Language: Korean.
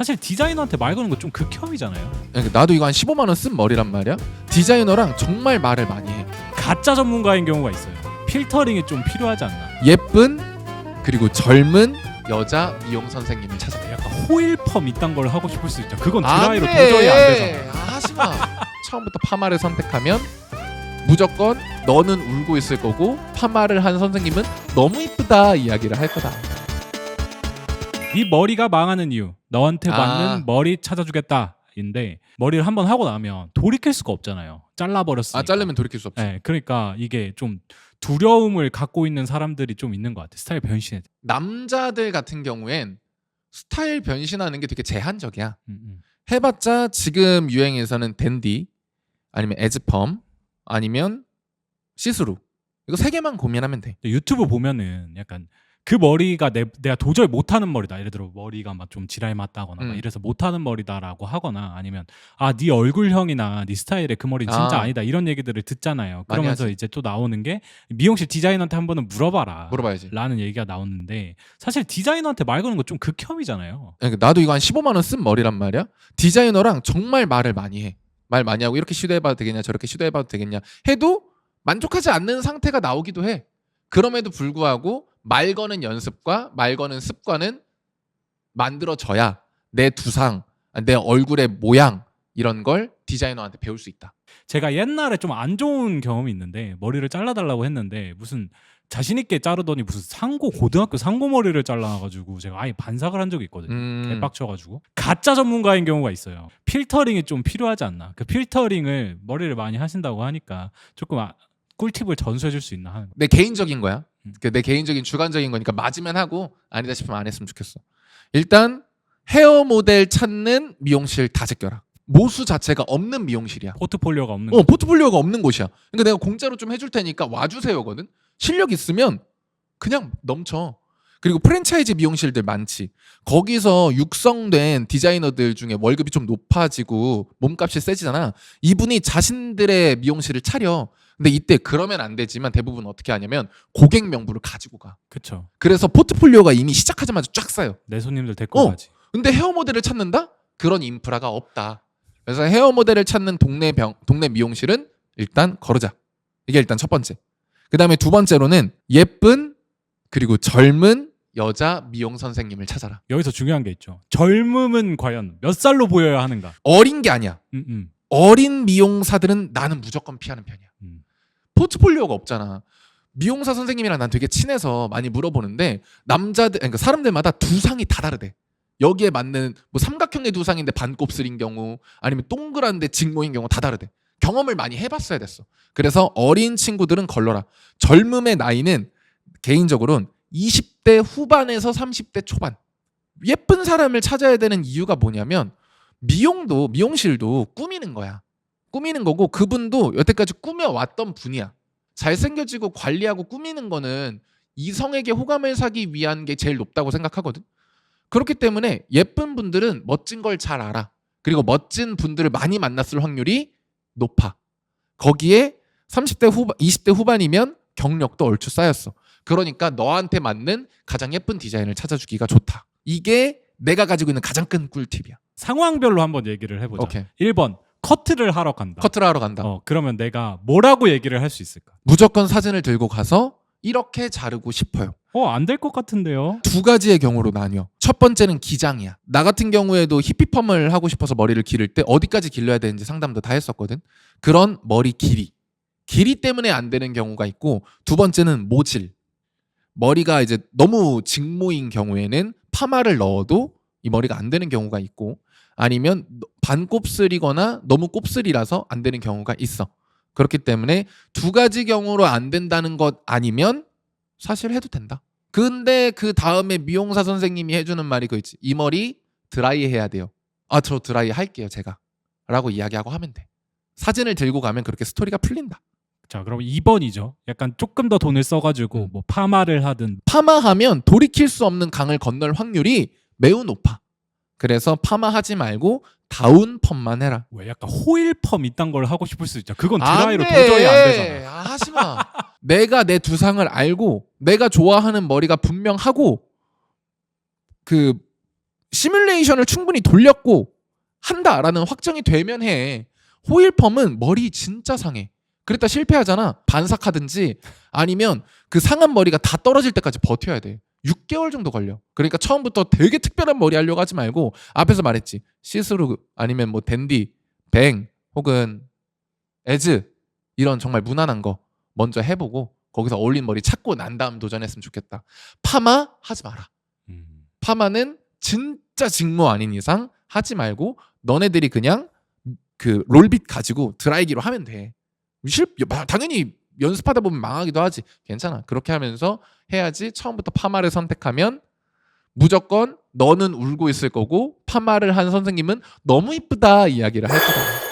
사실 디자이너한테 말 거는 거 좀 극혐이잖아요. 그러니까 나도 이거 한 15만 원 쓴 머리란 말이야. 디자이너랑 정말 말을 많이 해. 가짜 전문가인 경우가 있어요. 필터링이 좀 필요하지 않나. 예쁜 그리고 젊은 여자 미용 선생님을 찾아. 약간 호일펌 이딴 걸 하고 싶을 수 있죠. 그건 안 드라이로 돼. 도저히 안 되잖아. 아, 하지 마. 처음부터 파마를 선택하면 무조건 너는 울고 있을 거고 파마를 한 선생님은 너무 이쁘다 이야기를 할 거다. 네 머리가 망하는 이유. 너한테 아. 맞는 머리 찾아주겠다. 인데 머리를 한번 하고 나면 돌이킬 수가 없잖아요. 잘라버렸으니까. 아 자르면 돌이킬 수 없지. 네, 그러니까 이게 좀 두려움을 갖고 있는 사람들이 좀 있는 것 같아. 스타일 변신에. 남자들 같은 경우엔 스타일 변신하는 게 되게 제한적이야. 음, 음. 해봤자 지금 유행에서는 댄디 아니면 에즈펌 아니면 시스루 이거 세 개만 고민하면 돼. 유튜브 보면은 약간 그 머리가 내, 내가 도저히 못하는 머리다. 예를 들어 머리가 막 좀 지랄 맞다거나 막 음. 이래서 못하는 머리다라고 하거나 아니면 아 네 얼굴형이나 네 스타일의 그 머리 진짜 아. 아. 니다 이런 얘기들을 듣잖아요. 많이 그러면서 하지. 이제 또 나오는 게 미용실 디자이너한테 한 번은 물어봐라. 물어봐야지. 라는 얘기가 나오는데 사실 디자이너한테 말 거는 거 좀 극혐이잖아요. 그러니까 나도 이거 한 15만 원 쓴 머리란 말이야. 디자이너랑 정말 말을 많이 해. 말 많이 하고 이렇게 시도해봐도 되겠냐 저렇게 시도해봐도 되겠냐 해도 만족하지 않는 상태가 나오기도 해. 그럼에도 불구하고 말 거는 연습과 말 거는 습관은 만들어져야 내 두상, 내 얼굴의 모양 이런 걸 디자이너한테 배울 수 있다. 제가 옛날에 좀 안 좋은 경험이 있는데 머리를 잘라달라고 했는데 무슨 자신 있게 자르더니 무슨 상고 고등학교 상고 머리를 잘라가지고 제가 아예 반삭을 한 적이 있거든요. 음, 개빡쳐가지고 가짜 전문가인 경우가 있어요. 필터링이 좀 필요하지 않나. 그 필터링을 머리를 많이 하신다고 하니까 조금 아- 꿀팁을 전수해줄 수 있나 하는 거. 내 개인적인 거야. 음. 그내 개인적인 주관적인 거니까 맞으면 하고 아니다 싶으면 안 했으면 좋겠어. 일단 헤어 모델 찾는 미용실 다 제껴라. 모수 자체가 없는 미용실이야. 포트폴리오가 없는 어, 거. 포트폴리오가 없는 곳이야. 그러니까 내가 공짜로 좀 해줄 테니까 와주세요거든. 실력 있으면 그냥 넘쳐. 그리고 프랜차이즈 미용실들 많지. 거기서 육성된 디자이너들 중에 월급이 좀 높아지고 몸값이 세지잖아. 이분이 자신들의 미용실을 차려. 근데 이때 그러면 안 되지만 대부분 어떻게 하냐면 고객 명부를 가지고 가. 그쵸. 그래서 포트폴리오가 이미 시작하자마자 쫙 쌓여. 내 손님들 데리고 어. 가지. 근데 헤어 모델을 찾는다? 그런 인프라가 없다. 그래서 헤어 모델을 찾는 동네 병, 동네 미용실은 일단 거르자. 이게 일단 첫 번째. 그 다음에 두 번째로는 예쁜 그리고 젊은 여자 미용 선생님을 찾아라. 여기서 중요한 게 있죠. 젊음은 과연 몇 살로 보여야 하는가? 어린 게 아니야. 음, 음, 어린 미용사들은 나는 무조건 피하는 편이야. 음. 포트폴리오가 없잖아. 미용사 선생님이랑 난 되게 친해서 많이 물어보는데 남자들 그러니까 사람들마다 두상이 다 다르대. 여기에 맞는 뭐 삼각형의 두상인데 반곱슬인 경우 아니면 동그란데 직모인 경우 다 다르대. 경험을 많이 해봤어야 됐어. 그래서 어린 친구들은 걸러라. 젊음의 나이는 개인적으로는 20대 후반에서 30대 초반. 예쁜 사람을 찾아야 되는 이유가 뭐냐면 미용도 미용실도 꾸미는 거야. 꾸미는 거고 그분도 여태까지 꾸며왔던 분이야. 잘생겨지고 관리하고 꾸미는 거는 이성에게 호감을 사기 위한 게 제일 높다고 생각하거든. 그렇기 때문에 예쁜 분들은 멋진 걸 잘 알아. 그리고 멋진 분들을 많이 만났을 확률이 높아. 거기에 30대 후반, 20대 후반이면 경력도 얼추 쌓였어. 그러니까 너한테 맞는 가장 예쁜 디자인을 찾아주기가 좋다. 이게 내가 가지고 있는 가장 큰 꿀팁이야. 상황별로 한번 얘기를 해보자. 오케이. 1번 커트를 하러 간다. 커트를 하러 간다. 어, 그러면 내가 뭐라고 얘기를 할 수 있을까? 무조건 사진을 들고 가서 이렇게 자르고 싶어요. 어, 안 될 것 같은데요. 두 가지의 경우로 나뉘어. 첫 번째는 기장이야. 나 같은 경우에도 히피펌을 하고 싶어서 머리를 기를 때 어디까지 길러야 되는지 상담도 다 했었거든. 그런 머리 길이. 길이 때문에 안 되는 경우가 있고 두 번째는 모질. 머리가 이제 너무 직모인 경우에는 파마를 넣어도 이 머리가 안 되는 경우가 있고 아니면 반곱슬이거나 너무 곱슬이라서 안 되는 경우가 있어. 그렇기 때문에 두 가지 경우로 안 된다는 것 아니면 사실 해도 된다. 근데 그 다음에 미용사 선생님이 해주는 말이 그 있지. 이 머리 드라이 해야 돼요. 아, 저 드라이 할게요, 제가. 라고 이야기하고 하면 돼. 사진을 들고 가면 그렇게 스토리가 풀린다. 자, 그럼 2번이죠. 약간 조금 더 돈을 써가지고 음. 뭐 파마를 하든 파마하면 돌이킬 수 없는 강을 건널 확률이 매우 높아. 그래서 파마하지 말고 다운 펌만 해라. 왜 약간 호일 펌 이딴 걸 하고 싶을 수 있죠. 그건 안 드라이로 돼. 도저히 안 되잖아. 아, 하지 마. 내가 내 두상을 알고 내가 좋아하는 머리가 분명하고 그 시뮬레이션을 충분히 돌렸고 한다라는 확정이 되면 해. 호일 펌은 머리 진짜 상해. 그랬다 실패하잖아. 반삭하든지 아니면 그 상한 머리가 다 떨어질 때까지 버텨야 돼. 6개월 정도 걸려. 그러니까 처음부터 되게 특별한 머리 하려고 하지 말고 앞에서 말했지. 시스루 아니면 뭐 댄디, 뱅 혹은 에즈 이런 정말 무난한 거 먼저 해보고 거기서 어울린 머리 찾고 난 다음 도전했으면 좋겠다. 파마 하지 마라. 음. 파마는 진짜 직모 아닌 이상 하지 말고 너네들이 그냥 그 롤빗 가지고 드라이기로 하면 돼. 실 당연히 연습하다 보면 망하기도 하지. 괜찮아. 그렇게 하면서 해야지 처음부터 파마를 선택하면 무조건 너는 울고 있을 거고 파마를 한 선생님은 너무 이쁘다 이야기를 할 거다.